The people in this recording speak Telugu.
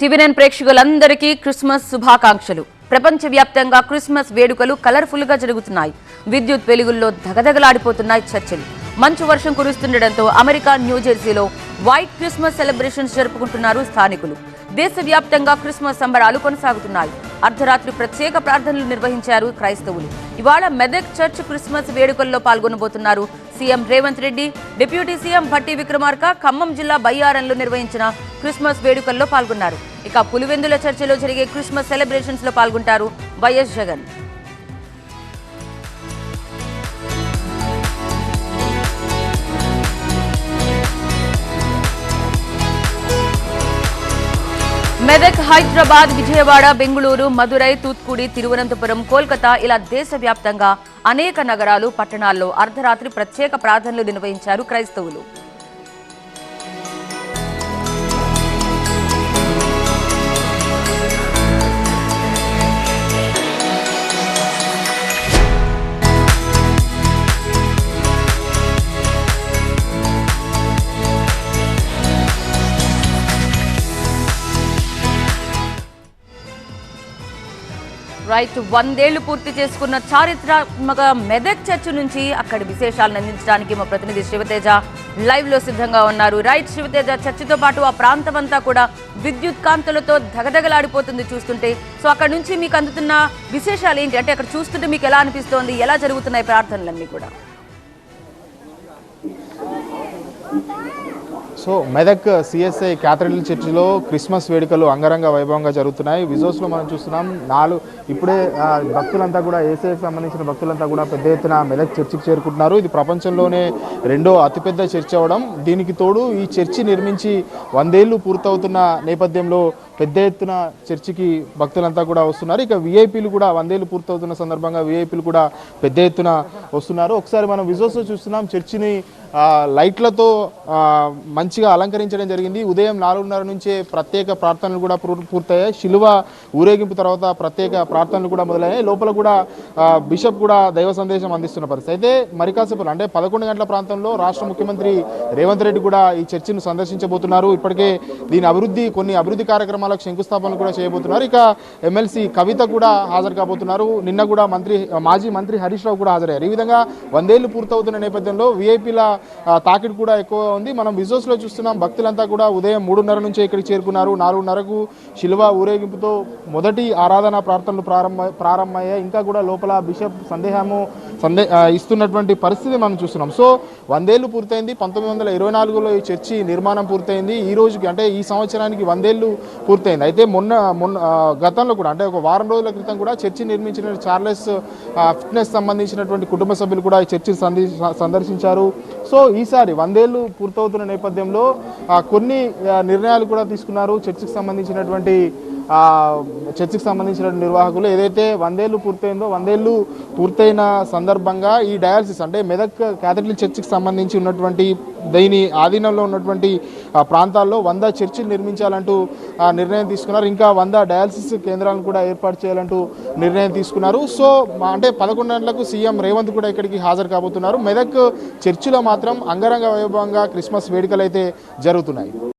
టివినన్ ప్రేక్షకులందరికీ క్రిస్మస్ శుభాకాంక్షలు. ప్రపంచవ్యాప్తంగా క్రిస్మస్ వేడుకలు కలర్ఫుల్గా జరుగుతున్నాయి. విద్యుత్ వెలుగుల్లో దగదగలాడిపోతున్నాయి చర్చలు. మంచు వర్షం కురుస్తుండటంతో అమెరికా న్యూజెర్సీలో వైట్ క్రిస్మస్ సెలబ్రేషన్స్ జరుపుకుంటున్నారు స్థానికులు. దేశవ్యాప్తంగా క్రిస్మస్ సంబరాలు కొనసాగుతున్నాయి. అర్ధరాత్రి ప్రత్యేక ప్రార్థనలు నిర్వహించారు క్రైస్తవులు. ఇవాళ మెదక్ చర్చ్ క్రిస్మస్ వేడుకల్లో పాల్గొనబోతున్నారు CM Revanth Reddy deputy CM Bhatti Vikramarka Khammam జిల్లా బయ్యారంలో నిర్వహించిన క్రిస్మస్ వేడుకల్లో పాల్గొన్నారు. ఇక పులివెందుల చర్చలో జరిగే క్రిస్మస్ సెలబ్రేషన్స్లో పాల్గొంటారు వైఎస్ జగన్. మెదక్ హైదరాబాద్ విజయవాడ బెంగళూరు మదురై తూత్కుడి తిరువనంతపురం కోల్కతా ఇలా దేశవ్యాప్తంగా అనేక నగరాలు పట్టణాల్లో అర్ధరాత్రి ప్రత్యేక ప్రార్థనలు నిర్వహించారు క్రైస్తవులు. రైట్ వందేళ్ళు పూర్తి చేసుకున్న చారిత్రాత్మక మెదక్ చర్చ్ నుంచి అక్కడి విశేషాలను అందించడానికి మా ప్రతినిధి శివతేజ లైవ్లో సిద్ధంగా ఉన్నారు. రైట్ శివతేజ చర్చితో పాటు ఆ ప్రాంతం అంతా కూడా విద్యుత్ కాంతులతో దగదగలాడిపోతుంది చూస్తుంటే. సో అక్కడ నుంచి మీకు అందుతున్న విశేషాలు ఏంటి? అంటే అక్కడ చూస్తుంటే మీకు ఎలా అనిపిస్తోంది? ఎలా జరుగుతున్నాయి ప్రార్థనలన్నీ కూడా? సో మెదక్ సిఎస్ఐ క్యాథడ్రల్ చర్చిలో క్రిస్మస్ వేడుకలు అంగరంగ వైభవంగా జరుగుతున్నాయి. విజోస్లో మనం చూస్తున్నాం నాలుగు ఇప్పుడే భక్తులంతా కూడా ఏసీఐకి సంబంధించిన భక్తులంతా కూడా పెద్ద ఎత్తున మెదక్ చర్చికి చేరుకుంటున్నారు. ఇది ప్రపంచంలోనే రెండో అతిపెద్ద చర్చి అవడం దీనికి తోడు ఈ చర్చి నిర్మించి వందేళ్ళు పూర్తవుతున్న నేపథ్యంలో పెద్ద ఎత్తున చర్చికి భక్తులంతా కూడా వస్తున్నారు. ఇక విఐపీలు కూడా వందేళ్ళు పూర్తవుతున్న సందర్భంగా విఐపీలు కూడా పెద్ద ఎత్తున వస్తున్నారు. ఒకసారి మనం విజువల్స్లో చూస్తున్నాం. చర్చిని లైట్లతో మంచిగా అలంకరించడం జరిగింది. ఉదయం నాలుగున్నర నుంచే ప్రత్యేక ప్రార్థనలు కూడా పూర్- పూర్తయ్యాయి. శిలువ ఊరేగింపు తర్వాత ప్రత్యేక ప్రార్థనలు కూడా మొదలయ్యాయి. లోపల కూడా బిషప్ కూడా దైవ సందేశం అందిస్తున్న పరిస్థితి. అయితే మరి అంటే పదకొండు గంటల ప్రాంతంలో రాష్ట్ర ముఖ్యమంత్రి రేవంత్ రెడ్డి కూడా ఈ చర్చిను సందర్శించబోతున్నారు. ఇప్పటికే దీని అభివృద్ధి కొన్ని అభివృద్ధి కార్యక్రమాలు కార్యక్రమాలకు శంకుస్థాపన కూడా చేయబోతున్నారు. ఇక ఎమ్మెల్సీ కవిత కూడా హాజరు కాబోతున్నారు. నిన్న కూడా మంత్రి మాజీ మంత్రి హరీష్ రావు కూడా హాజరయ్యారు. ఈ విధంగా వందేళ్ళు పూర్తవుతున్న నేపథ్యంలో విఐపీల తాకిడి కూడా ఎక్కువ ఉంది. మనం విజువల్స్లో చూస్తున్నాం భక్తులంతా కూడా ఉదయం మూడున్నర నుంచి ఇక్కడికి చేరుకున్నారు. నాలుగున్నరకు శిలువ ఊరేగింపుతో మొదటి ఆరాధన ప్రార్థనలు ప్రారంభ ప్రారంభమయ్యాయి. ఇంకా కూడా లోపల బిషప్ సందేహము సందే ఇస్తున్నటువంటి పరిస్థితి మనం చూస్తున్నాం. సో వందేళ్ళు పూర్తయింది పంతొమ్మిది వందల ఇరవై నాలుగులో ఈ చర్చి నిర్మాణం పూర్తయింది. ఈ రోజుకి అంటే ఈ సంవత్సరానికి వందేళ్ళు పూర్తయింది. అయితే మొన్న మొన్న గతంలో కూడా అంటే ఒక వారం రోజుల క్రితం కూడా చర్చి నిర్మించిన చార్లెస్ ఫిట్నెస్ సంబంధించినటువంటి కుటుంబ సభ్యులు కూడా ఈ చర్చిని సందర్శించారు. సో ఈసారి వందేళ్ళు పూర్తవుతున్న నేపథ్యంలో కొన్ని నిర్ణయాలు కూడా తీసుకున్నారు. చర్చికి సంబంధించినటువంటి చర్చికి సంబంధించిన నిర్వాహకులు ఏదైతే వందేళ్ళు పూర్తయిందో వందేళ్ళు పూర్తయిన సందర్భంగా ఈ డయాలసిస్ అంటే మెదక్ క్యాథడ్రల్ చర్చికి సంబంధించి ఉన్నటువంటి దీని ఆధీనంలో ఉన్నటువంటి ప్రాంతాల్లో వంద చర్చిలు నిర్మించాలంటూ నిర్ణయం తీసుకున్నారు. ఇంకా వంద డయాలసిస్ కేంద్రాలను కూడా ఏర్పాటు చేయాలంటూ నిర్ణయం తీసుకున్నారు. సో అంటే పదకొండు గంటలకు సీఎం రేవంత్ కూడా ఇక్కడికి హాజరు కాబోతున్నారు. మెదక్ చర్చిలో మాత్రం అంగరంగ వైభవంగా క్రిస్మస్ వేడుకలు అయితే జరుగుతున్నాయి.